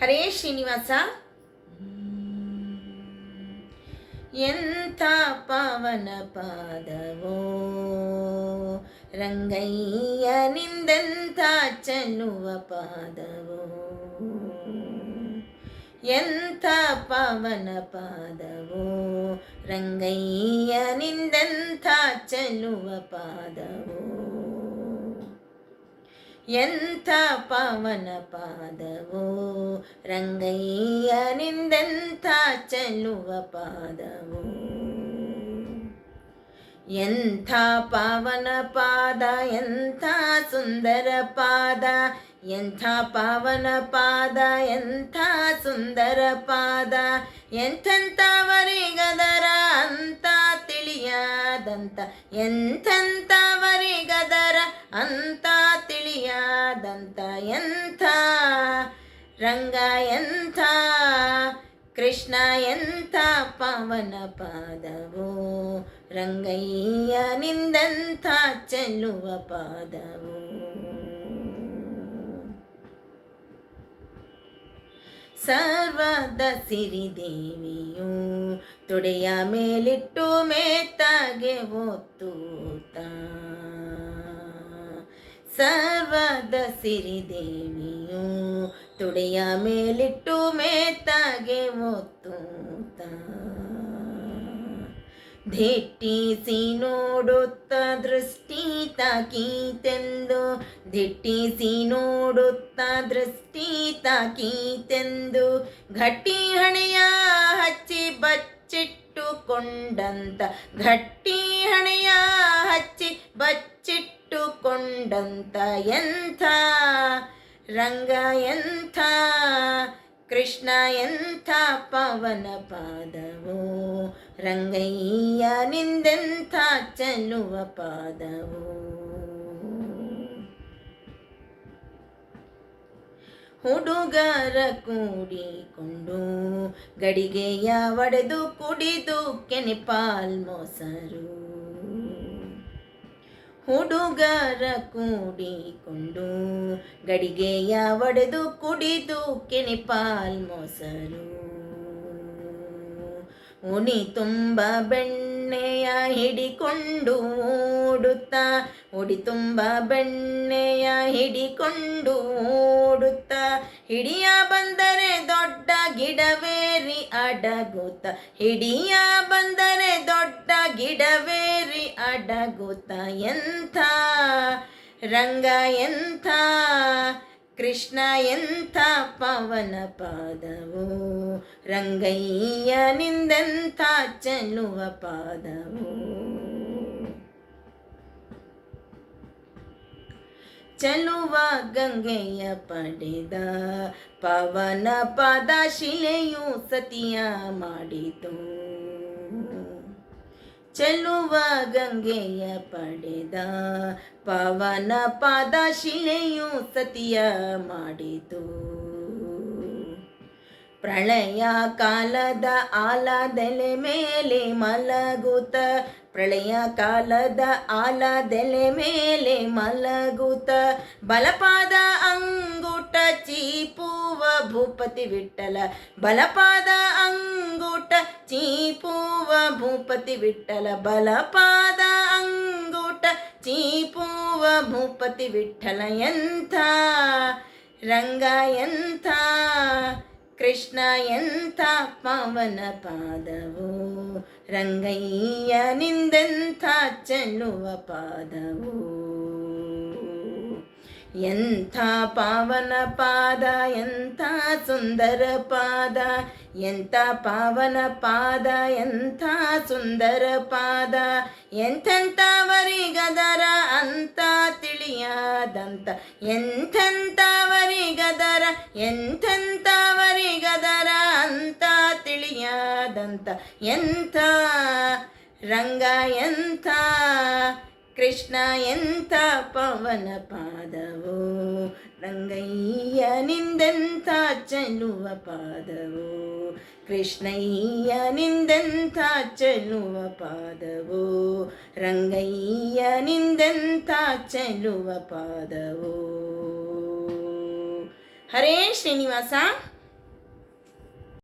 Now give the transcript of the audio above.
ಹರೇ ಶ್ರೀನಿವಾಸ. ಎಂಥ ಪಾವನ ಪಾದವೋ, ರಂಗಯ್ಯ ನಿಂದೆಂಥ ಚೆನ್ನುವ ಪಾದವೋ. ಎಂಥ ಪಾವನ ಪಾದವೋ, ರಂಗಯ್ಯ ನಿಂದೆಂಥ ಚೆನ್ನುವ ಪಾದವೋ. ಎಂಥ ಪಾವನ ಪಾದವೋ ರಂಗಯ್ಯ ನಿಂದೆಂಥ ಚೆಲ್ಲುವ ಪಾದವೋ ಎಂಥ ಪಾವನ ಪಾದ ಎಂಥ ಸುಂದರ ಪಾದ ಎಂಥ ಪಾವನ ಪಾದ ಎಂಥ ಸುಂದರ ಪಾದ ಎಂಥೆಂಥವರಿಗದರ ಅಂತ ತಿಳಿಯಾದಂತ ಎಂಥೆಂಥವರಿಗದರ ಅಂತ ತಿಳಿಯಾದಂತ ಎಂಥ, ರಂಗ ಎಂಥ, ಕೃಷ್ಣ ಎಂಥ ಪವನ ಪಾದವೋ, ರಂಗಯ್ಯ ನಿಂದಂಥ ಚೆಲ್ಲುವ ಪಾದವು. ಸರ್ವದ ಸಿರಿದೇವಿಯು ತೊಡೆಯ ಮೇಲಿಟ್ಟು ಮೇತಾಗೆ ಒತ್ತೂತ ಸರ್ವದ ಸಿರಿದೇವಿಯು ತುಡಿಯ ಮೇಲಿಟ್ಟು ಮೇತಾಗೆ ಒತ್ತೂತ ಧಿಟ್ಟಿಸಿ ನೋಡುತ್ತ ದೃಷ್ಟಿ ತಾಕೀತೆಂದು ಧಿಟ್ಟಿಸಿ ನೋಡುತ್ತ ದೃಷ್ಟಿ ತಾಕೀತೆಂದು, ಘಟ್ಟಿ ಹಣೆಯ ಹಚ್ಚಿ ಬಚ್ಚಿಟ್ಟುಕೊಂಡಂತ, ಘಟ್ಟಿ ಹಣೆಯ ಬಚ್ಚಿಟ್ಟುಕೊಂಡಂತ ಎಂಥ, ರಂಗ ಎಂಥ, ಕೃಷ್ಣ ಎಂಥ ಪವನ ಪಾದವೋ, ರಂಗಯ್ಯ ನಿಂದೆಂಥ ಚೆಲ್ಲುವ ಪಾದವೋ. ಹುಡುಗರ ಕೂಡಿಕೊಂಡು ಗಡಿಗೆಯ ಒಡೆದು ಕುಡಿದು ಕೆನೆಪಾಲ್ ಮೊಸರು. ಹುಡುಗರ ಕೂಡಿಕೊಂಡು ಗಡಿಗೆಯ ಒಡೆದು ಕುಡಿದು ಕೆನೆಪಾಲ್ ಮೊಸರು. ಉಣಿ ತುಂಬ ಬೆಣ್ಣೆಯ ಹಿಡಿಕೊಂಡು ಓಡುತ್ತಾ, ಉಡಿ ತುಂಬ ಬೆಣ್ಣೆಯ ಹಿಡಿಕೊಂಡು ಓಡುತ್ತಾ, ಹಿಡಿಯ ಬಂದರೆ ದೊಡ್ಡ ಗಿಡವೇರಿ ಅಡಗುತ್ತ, ಹಿಡಿಯ ಬಂದರೆ ದೊಡ್ಡ ಗಿಡವೇರಿ ಅಡಗುತ್ತ ಎಂಥ, ರಂಗ ಎಂಥ, ಕೃಷ್ಣ ಎಂಥ ಪವನ ಪಾದವು, ರಂಗಯ್ಯ ನಿಂದೆಂಥ ಚೆಲ್ಲುವ ಪಾದವು. ಚೆಲುವ ಗಂಗೆಯ ಪಡೆದ ಪವನ ಪಾದ ಶಿಲೆಯು ಸತಿಯ ಮಾಡಿತು. ಚೆಲುವ ಗಂಗೆಯ ಪಡೆದ ಪವನ ಪಾದ ಶಿಲೆಯು ಸತಿಯ ಮಾಡಿತು. ಪ್ರಳಯ ಕಾಲದ ಆಲದೆಲೆ ಮೇಲೆ ಮಲಗುತ ಪ್ರಳಯ ಕಾಲದ ಆಲದೆಲೆ ಮೇಲೆ ಮಲಗುತ ಬಲಪಾದ ಅಂಗುಟ ಚೀಪುವ ಭೂಪತಿ ವಿಠಲ, ಬಲಪಾದ ಅಂಗುಟ ಚೀಪುವ ಭೂಪತಿ ವಿಠಲ ಬಲಪಾದ ಅಂಗುಟ ಚೀಪುವ ಭೂಪತಿ ವಿಠಲ ಎಂಥ ರಂಗ ಎಂಥ ಕೃಷ್ಣ ಎಂಥ ಪಾವನ ಪಾದವೋ ರಂಗಯ್ಯ ನಿಂದೆಂಥ ಚೆಲ್ಲುವ ಪಾದವೋ ಎಂಥ ಪಾವನ ಪಾದ, ಎಂಥ ಸುಂದರ ಪಾದ, ಎಂಥ ಪಾವನ ಪಾದ, ಎಂಥ ಸುಂದರ ಪಾದ, ಎಂಥೆಂಥವರಿಗದರ ಅಂತ ತಿಳಿಯಾದಂತ ಎಂಥೆಂಥವರಿಗದರ ಎಂಥೆಂಥವರಿಗದರ ಅಂತ ತಿಳಿಯಾದಂತ ಎಂಥ ರಂಗ, ಎಂಥ ಕೃಷ್ಣ ಎಂಥ ಪವನ ಪಾದವೋ ರಂಗಯ್ಯ ನಿಂದೆಂಥ ಚೆಲ್ಲುವ ಪಾದವೋ ಕೃಷ್ಣಯ್ಯ ನಿಂದೆಂಥ ಚೆಲ್ಲುವ ಪಾದವೋ ರಂಗಯ್ಯ ನಿಂದೆಂಥ ಚೆಲ್ಲುವ ಪಾದವೋ ಹರೇ ಶ್ರೀನಿವಾಸ